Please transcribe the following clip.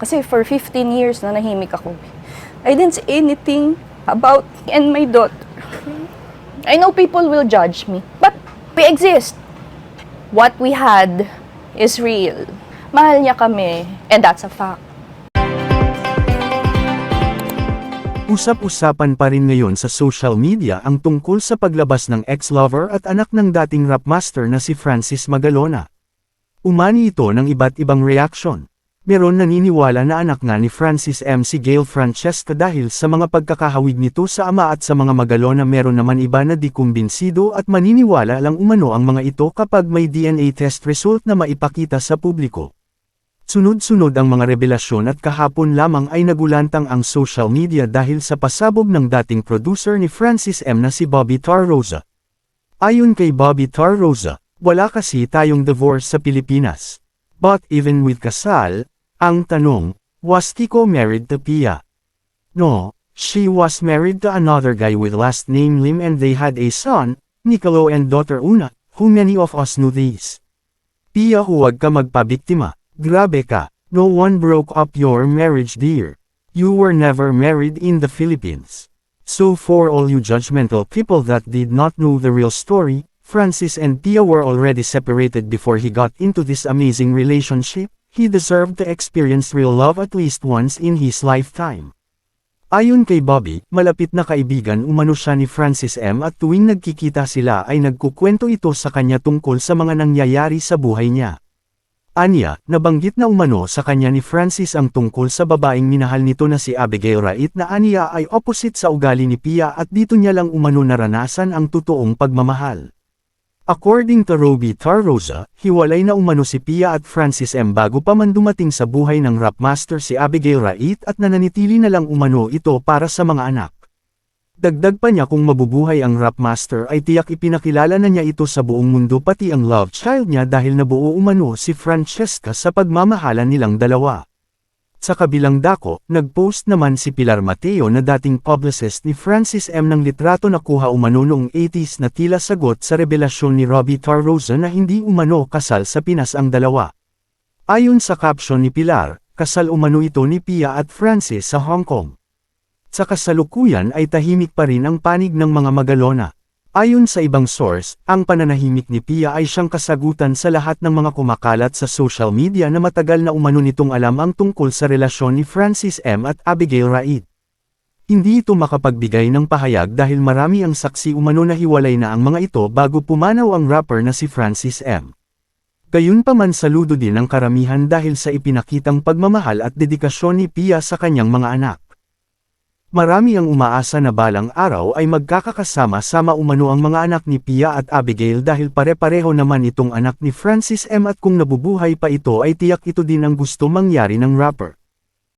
Kasi for 15 years na nahimik ako. I didn't say anything about me and my daughter. I know people will judge me, but we exist. What we had is real. Mahal niya kami, and that's a fact. Usap-usapan pa rin ngayon sa social media ang tungkol sa paglabas ng ex-lover at anak ng dating rap master na si Francis Magalona. Umani ito ng iba't ibang reaksyon. Meron naniniwala na anak nga ni Francis M. si Gail Francesca dahil sa mga pagkakahawig nito sa ama at sa mga Magalona meron naman iba na di kumbinsido at maniniwala lang umano ang mga ito kapag may DNA test result na maipakita sa publiko. Sunod-sunod ang mga revelasyon at kahapon lamang ay nagulantang ang social media dahil sa pasabog ng dating producer ni Francis M na si Bobby Tarroza. Ayon kay Bobby Tarroza, wala kasi tayong divorce sa Pilipinas. But even with kasal, ang tanong, was Kiko married to Pia? No, she was married to another guy with last name Lim and they had a son, Nicolo and daughter Una, who many of us knew this. Pia huwag ka magpabiktima. Grabe ka, no one broke up your marriage dear. You were never married in the Philippines. So for all you judgmental people that did not know the real story, Francis and Pia were already separated before he got into this amazing relationship, he deserved to experience real love at least once in his lifetime. Ayon kay Bobby, malapit na kaibigan umano siya ni Francis M at tuwing nagkikita sila ay nagkukwento ito sa kanya tungkol sa mga nangyayari sa buhay niya. Anya, nabanggit na umano sa kanya ni Francis ang tungkol sa babaeng minahal nito na si Abigail Rait na Anya ay opposite sa ugali ni Pia at dito niya lang umano naranasan ang totoong pagmamahal. According to Roby Tarroza, hiwalay na umano si Pia at Francis M bago pa man dumating sa buhay ng rap master si Abigail Rait at nananitili na lang umano ito para sa mga anak. Dagdag pa niya kung mabubuhay ang rap master ay tiyak ipinakilala na niya ito sa buong mundo pati ang love child niya dahil nabuo umano si Francesca sa pagmamahalan nilang dalawa. Sa kabilang dako, nagpost naman si Pilar Mateo na dating publicist ni Francis M ng litrato na kuha umano noong 80s na tila sagot sa revelasyon ni Robbie Tarroza na hindi umano kasal sa Pinas ang dalawa. Ayon sa caption ni Pilar, kasal umano ito ni Pia at Francis sa Hong Kong. Sa kasalukuyan ay tahimik pa rin ang panig ng mga Magalona. Ayon sa ibang source, ang pananahimik ni Pia ay siyang kasagutan sa lahat ng mga kumakalat sa social media na matagal na umano nitong alam ang tungkol sa relasyon ni Francis M. at Abigail Raid. Hindi ito makapagbigay ng pahayag dahil marami ang saksi umano na hiwalay na ang mga ito bago pumanaw ang rapper na si Francis M. Gayunpaman saludo din ang karamihan dahil sa ipinakitang pagmamahal at dedikasyon ni Pia sa kanyang mga anak. Marami ang umaasa na balang araw ay magkakakasama-sama umano ang mga anak ni Pia at Abigail dahil pare-pareho naman itong anak ni Francis M at kung nabubuhay pa ito ay tiyak ito din ang gusto mangyari ng rapper.